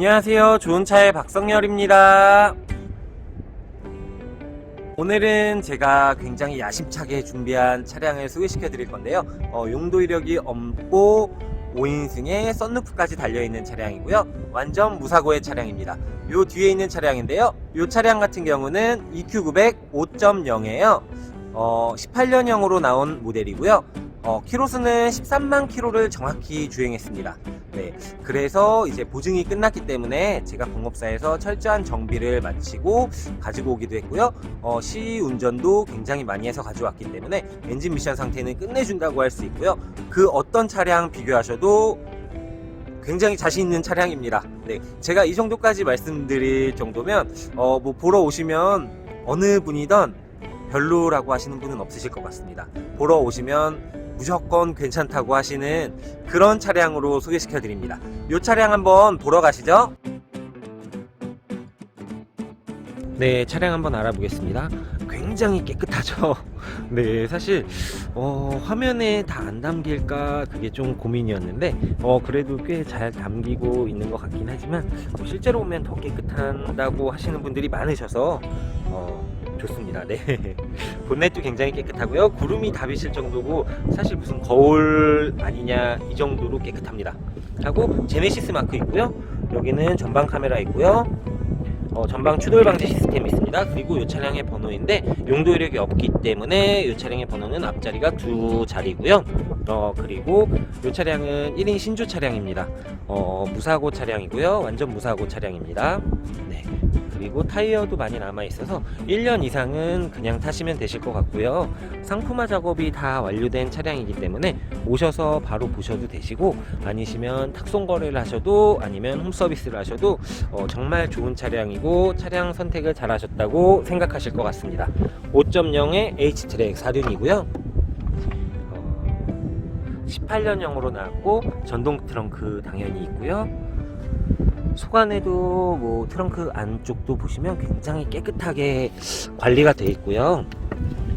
안녕하세요. 좋은 차의 박성열입니다. 오늘은 제가 굉장히 야심차게 준비한 차량을 소개시켜 드릴 건데요. 어, 용도 이력이 없고 5인승에 썬루프까지 달려있는 차량이고요. 완전 무사고의 차량입니다. 요 뒤에 있는 차량인데요. 요 차량 같은 경우는 EQ900 5.0이에요. 어, 18년형으로 나온 모델이고요. 어, 키로수는 13만 키로를 정확히 주행했습니다. 네, 그래서 이제 보증이 끝났기 때문에 제가 공업사에서 철저한 정비를 마치고 가지고 오기도 했고요. 어, 시 운전도 굉장히 많이 해서 가져왔기 때문에 엔진 미션 상태는 끝내준다고 할 수 있고요. 그 어떤 차량 비교하셔도 굉장히 자신 있는 차량입니다. 네, 제가 이 정도까지 말씀드릴 정도면 어, 뭐 보러 오시면 어느 분이든 별로라고 하시는 분은 없으실 것 같습니다. 보러 오시면 무조건 괜찮다고 하시는 그런 차량으로 소개시켜 드립니다. 이 차량 한번 보러 가시죠. 네, 차량 한번 알아보겠습니다. 굉장히 깨끗하죠. 네, 사실 어, 화면에 다 안 담길까 그게 좀 고민이었는데 어, 그래도 꽤 잘 담기고 있는 것 같긴 하지만 어, 실제로 보면 더 깨끗하다고 하시는 분들이 많으셔서 어, 좋습니다. 네. 본넷도 굉장히 깨끗하고요. 구름이 다 비칠 정도고 사실 무슨 거울 아니냐 이 정도로 깨끗합니다. 하고 제네시스 마크 있고요. 여기는 전방 카메라 있고요. 어, 전방 추돌 방지 시스템이 있습니다. 그리고 이 차량의 번호인데 용도 이력이 없기 때문에 이 차량의 번호는 앞자리가 두 자리고요. 어, 그리고 이 차량은 1인 신조 차량입니다. 어, 무사고 차량이고요. 완전 무사고 차량입니다. 네. 그리고 타이어도 많이 남아 있어서 1년 이상은 그냥 타시면 되실 것 같고요. 상품화 작업이 다 완료된 차량이기 때문에 오셔서 바로 보셔도 되시고 아니시면 탁송 거래를 하셔도 아니면 홈 서비스를 하셔도 어, 정말 좋은 차량이고 차량 선택을 잘 하셨다고 생각하실 것 같습니다. 5.0의 H-트랙 4륜이고요. 어, 18년형으로 나왔고 전동 트렁크 당연히 있고요. 속안에도 뭐 트렁크 안쪽도 보시면 굉장히 깨끗하게 관리가 되어 있고요.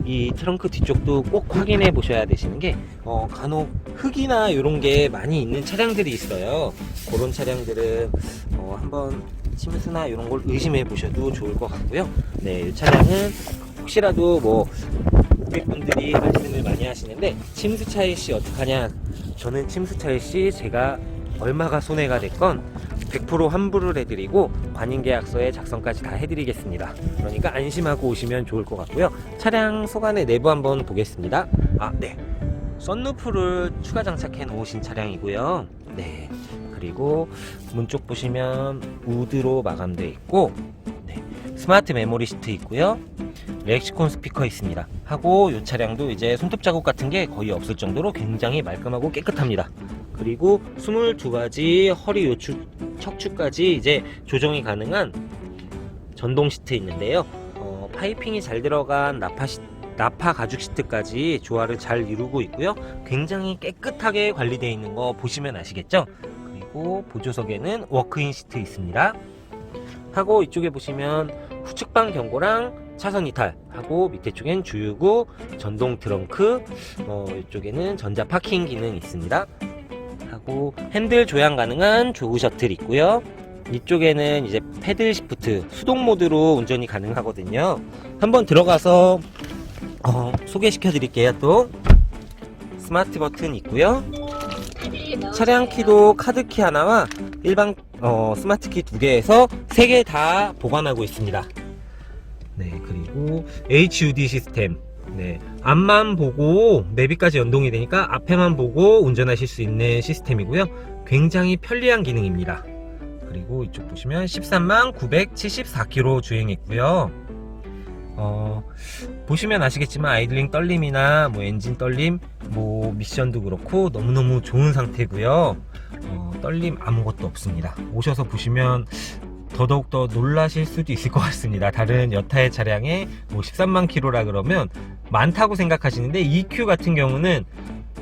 이 트렁크 뒤쪽도 꼭 확인해 보셔야 되시는 게 어, 간혹 흙이나 이런 게 많이 있는 차량들이 있어요. 그런 차량들은 어, 한번 침수나 이런 걸 의심해 보셔도 좋을 것 같고요. 네, 이 차량은 혹시라도 뭐 고객분들이 말씀을 많이 하시는데 침수 차일 시 어떡하냐? 저는 침수 차일 시 제가 얼마가 손해가 됐건 100% 환불을 해드리고 관인계약서에 작성까지 다 해드리겠습니다. 그러니까 안심하고 오시면 좋을 것 같고요. 차량 소관의 내부 한번 보겠습니다. 아, 네. 썬루프를 추가 장착해 놓으신 차량이고요. 네. 그리고 문 쪽 보시면 우드로 마감되어 있고 네. 스마트 메모리 시트 있고요. 렉시콘 스피커 있습니다. 하고 이 차량도 이제 손톱 자국 같은 게 거의 없을 정도로 굉장히 말끔하고 깨끗합니다. 그리고 22가지 허리 요추 척추까지 이제 조정이 가능한 전동 시트 있는데요. 어, 파이핑이 잘 들어간 나파 시, 나파 가죽 시트까지 조화를 잘 이루고 있고요. 굉장히 깨끗하게 관리되어 있는 거 보시면 아시겠죠? 그리고 보조석에는 워크인 시트 있습니다. 하고 이쪽에 보시면 후측방 경고랑 차선 이탈 하고 밑에 쪽엔 주유구 전동 트렁크 어, 이쪽에는 전자 파킹 기능 있습니다. 하고 핸들 조향 가능한 조그 셔틀 있고요. 이쪽에는 이제 패들 시프트 수동 모드로 운전이 가능하거든요. 한번 들어가서 어, 소개시켜 드릴게요. 또 스마트 버튼 있고요. 차량 키도 카드 키 하나와 일반 어, 스마트 키 두 개에서 세 개 다 보관하고 있습니다. 네, 그리고 HUD 시스템. 네, 앞만 보고 내비까지 연동이 되니까 앞에만 보고 운전하실 수 있는 시스템이고요. 굉장히 편리한 기능입니다. 그리고 이쪽 보시면 13만 974km 주행했고요. 어, 보시면 아시겠지만 아이들링 떨림이나 뭐 엔진 떨림, 뭐 미션도 그렇고 너무너무 좋은 상태고요. 어, 떨림 아무것도 없습니다. 오셔서 보시면 더더욱 더 놀라실 수도 있을 것 같습니다. 다른 여타의 차량에 뭐 13만 킬로라 그러면 많다고 생각하시는데 EQ 같은 경우는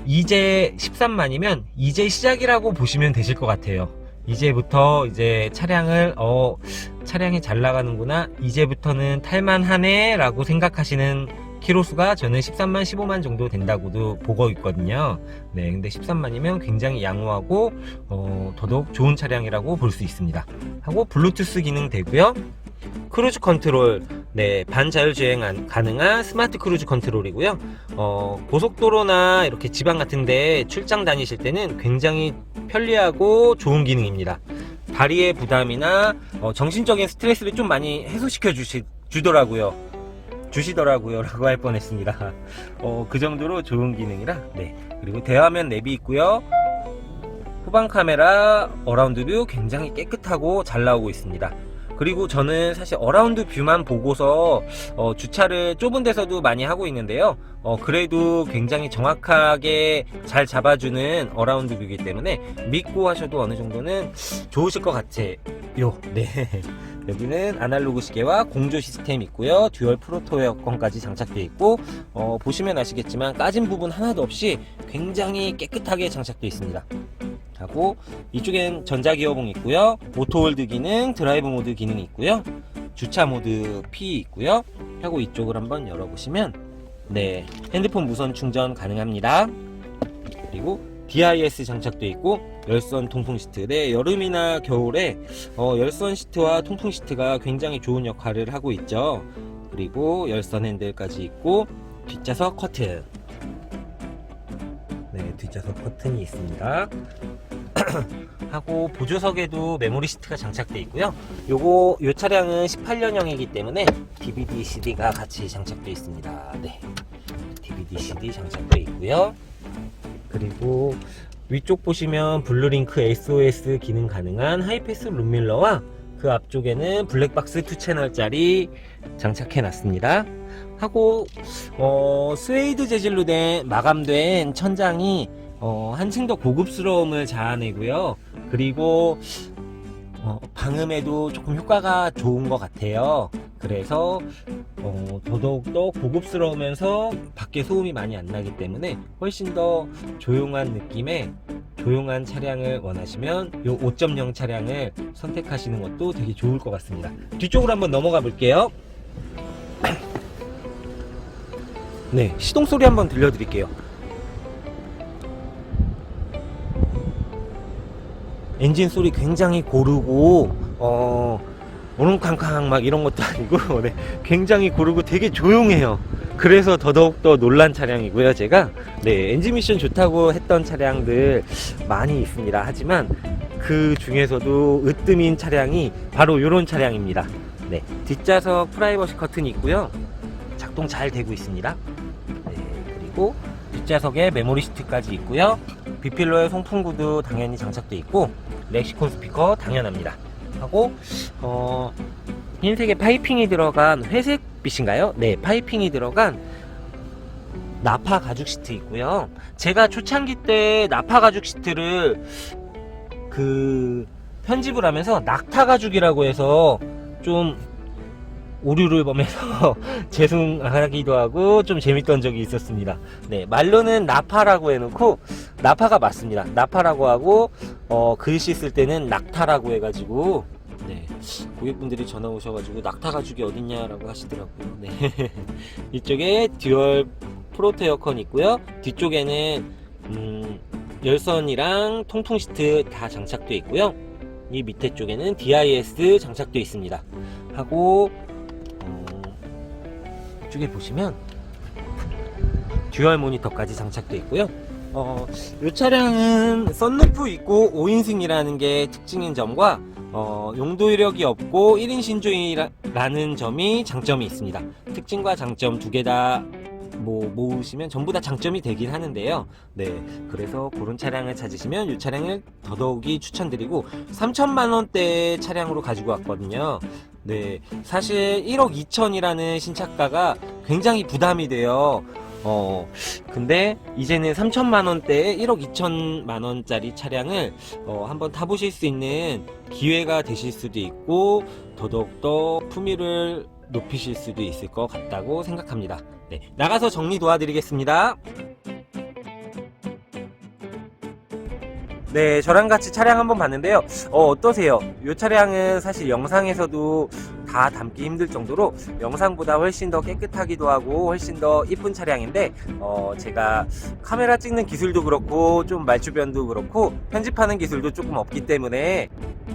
이제 13만이면 이제 시작이라고 보시면 되실 것 같아요. 이제부터 이제 차량을 어 차량이 잘 나가는구나 이제부터는 탈만하네 라고 생각하시는 키로수가 저는 13만 15만 정도 된다고도 보고 있거든요. 네, 근데 13만이면 굉장히 양호하고 어, 더더욱 좋은 차량이라고 볼 수 있습니다. 하고 블루투스 기능 되고요. 크루즈 컨트롤, 네, 반자율 주행 안- 가능한 스마트 크루즈 컨트롤이고요. 어, 고속도로나 이렇게 지방 같은데 출장 다니실 때는 굉장히 편리하고 좋은 기능입니다. 다리의 부담이나 어, 정신적인 스트레스를 좀 많이 해소시켜 주시, 주더라고요. 주시더라고요. 라고 할 뻔했습니다. 어, 그 정도로 좋은 기능이라, 네. 그리고 대화면 랩이 있고요. 후방 카메라 어라운드 뷰 굉장히 깨끗하고 잘 나오고 있습니다. 그리고 저는 사실 어라운드 뷰만 보고서 어, 주차를 좁은 데서도 많이 하고 있는데요. 어, 그래도 굉장히 정확하게 잘 잡아주는 어라운드 뷰이기 때문에 믿고 하셔도 어느 정도는 좋으실 것 같아요. 네. 여기는 아날로그 시계와 공조 시스템 있고요. 듀얼 프로토 에어컨까지 장착되어 있고 어, 보시면 아시겠지만 까진 부분 하나도 없이 굉장히 깨끗하게 장착되어 있습니다. 하고 이쪽엔 전자 기어봉 있고요. 오토홀드 기능, 드라이브 모드 기능이 있고요. 주차 모드 P 있고요. 하고 이쪽을 한번 열어보시면 네 핸드폰 무선 충전 가능합니다. 그리고 DIS 장착되어 있고 열선 통풍 시트. 네 여름이나 겨울에 어, 열선 시트와 통풍 시트가 굉장히 좋은 역할을 하고 있죠. 그리고 열선 핸들까지 있고 뒷좌석 커튼. 네 뒷좌석 커튼이 있습니다. 하고 보조석에도 메모리 시트가 장착되어 있고요. 요거 요 차량은 18년형이기 때문에 DVD CD가 같이 장착되어 있습니다. 네. DVD CD 장착되어 있고요. 그리고 위쪽 보시면 블루링크 SOS 기능 가능한 하이패스 룸밀러와 그 앞쪽에는 블랙박스 2채널짜리 장착해 놨습니다. 하고 어, 스웨이드 재질로 된 마감된 천장이 어, 한층 더 고급스러움을 자아내고요. 그리고 어, 방음에도 조금 효과가 좋은 것 같아요. 그래서 어, 더더욱 더 고급스러우면서 밖에 소음이 많이 안 나기 때문에 훨씬 더 조용한 느낌의 조용한 차량을 원하시면 이 5.0 차량을 선택하시는 것도 되게 좋을 것 같습니다. 뒤쪽으로 한번 넘어가 볼게요. 네, 시동 소리 한번 들려드릴게요. 엔진 소리 굉장히 고르고 어 오름캉캉 막 이런 것도 아니고 네, 굉장히 고르고 되게 조용해요. 그래서 더더욱 더 놀란 차량이고요. 제가 네 엔진 미션 좋다고 했던 차량들 많이 있습니다. 하지만 그 중에서도 으뜸인 차량이 바로 이런 차량입니다. 네 뒷좌석 프라이버시 커튼이 있고요. 작동 잘 되고 있습니다. 네 그리고 뒷좌석에 메모리 시트까지 있고요. 비필러의 송풍구도 당연히 장착돼 있고 렉시콘 스피커 당연합니다. 하고 어, 흰색의 파이핑이 들어간 회색빛인가요? 네, 파이핑이 들어간 나파 가죽 시트 있고요. 제가 초창기 때 나파 가죽 시트를 그 편집을 하면서 낙타 가죽이라고 해서 좀 오류를 범해서 죄송하기도 하고 좀 재밌던 적이 있었습니다. 네, 말로는 나파라고 해놓고 나파가 맞습니다. 나파라고 하고 어, 글씨 쓸 때는 낙타라고 해가지고 네, 고객분들이 전화 오셔가지고 낙타 가죽이 어딨냐라고 하시더라고요. 네, 이쪽에 듀얼 프로토 에어컨 있고요. 뒤쪽에는 음, 열선이랑 통풍 시트 다 장착되어 있고요. 이 밑에 쪽에는 DIS 장착되어 있습니다. 하고 어, 이쪽에 보시면 듀얼 모니터까지 장착되어 있고요. 어, 이 차량은 썬루프 있고 5인승이라는 게 특징인 점과 어, 용도 이력이 없고 1인 신조이라는 점이 장점이 있습니다. 특징과 장점 두 개 다 뭐 모으시면 전부 다 장점이 되긴 하는데요. 네, 그래서 그런 차량을 찾으시면 이 차량을 더더욱이 추천드리고 3천만 원대 차량으로 가지고 왔거든요. 네, 사실 1억 2천이라는 신차가가 굉장히 부담이 돼요. 어, 근데 이제는 3천만 원대에 1억 2천만 원짜리 차량을 어, 한번 타보실 수 있는 기회가 되실 수도 있고 더더욱더 품위를 높이실 수도 있을 것 같다고 생각합니다. 네, 나가서 정리 도와드리겠습니다. 네, 저랑 같이 차량 한번 봤는데요. 어, 어떠세요? 이 차량은 사실 영상에서도 다 담기 힘들 정도로 영상보다 훨씬 더 깨끗하기도 하고 훨씬 더 이쁜 차량인데 어, 제가 카메라 찍는 기술도 그렇고 좀 말주변도 그렇고 편집하는 기술도 조금 없기 때문에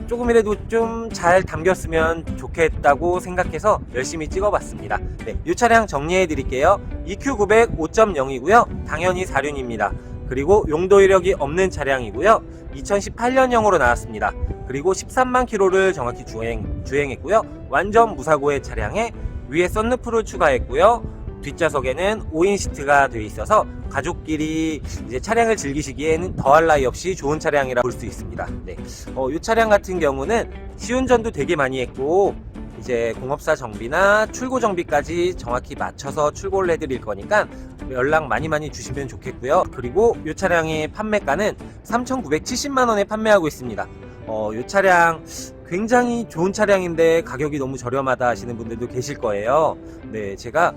조금이라도 좀 잘 담겼으면 좋겠다고 생각해서 열심히 찍어봤습니다. 네, 이 차량 정리해 드릴게요. EQ900 5.0이고요. 당연히 4륜입니다. 그리고 용도 이력이 없는 차량이고요. 2018년형으로 나왔습니다. 그리고 13만 킬로를 정확히 주행, 주행했고요. 완전 무사고의 차량에 위에 썬루프를 추가했고요. 뒷좌석에는 5인 시트가 되어 있어서 가족끼리 이제 차량을 즐기시기에는 더할 나위 없이 좋은 차량이라 볼 수 있습니다. 네. 어, 이 차량 같은 경우는 시운전도 되게 많이 했고 이제 공업사 정비나 출고 정비까지 정확히 맞춰서 출고를 해드릴 거니까 연락 많이 많이 주시면 좋겠고요. 그리고 이 차량의 판매가는 3,970만 원에 판매하고 있습니다. 어, 이 차량 굉장히 좋은 차량인데 가격이 너무 저렴하다 하시는 분들도 계실 거예요. 네, 제가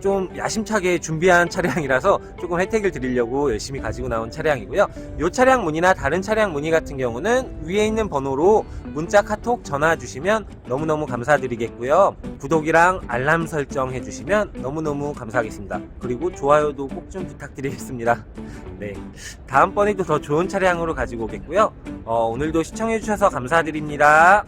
좀 야심차게 준비한 차량이라서 조금 혜택을 드리려고 열심히 가지고 나온 차량이고요. 이 차량 문의나 다른 차량 문의 같은 경우는 위에 있는 번호로 문자, 카톡, 전화 주시면 너무너무 감사드리겠고요. 구독이랑 알람 설정 해주시면 너무너무 감사하겠습니다. 그리고 좋아요도 꼭 좀 부탁드리겠습니다. 네. 다음번에도 더 좋은 차량으로 가지고 오겠고요. 어, 오늘도 시청해주셔서 감사드립니다.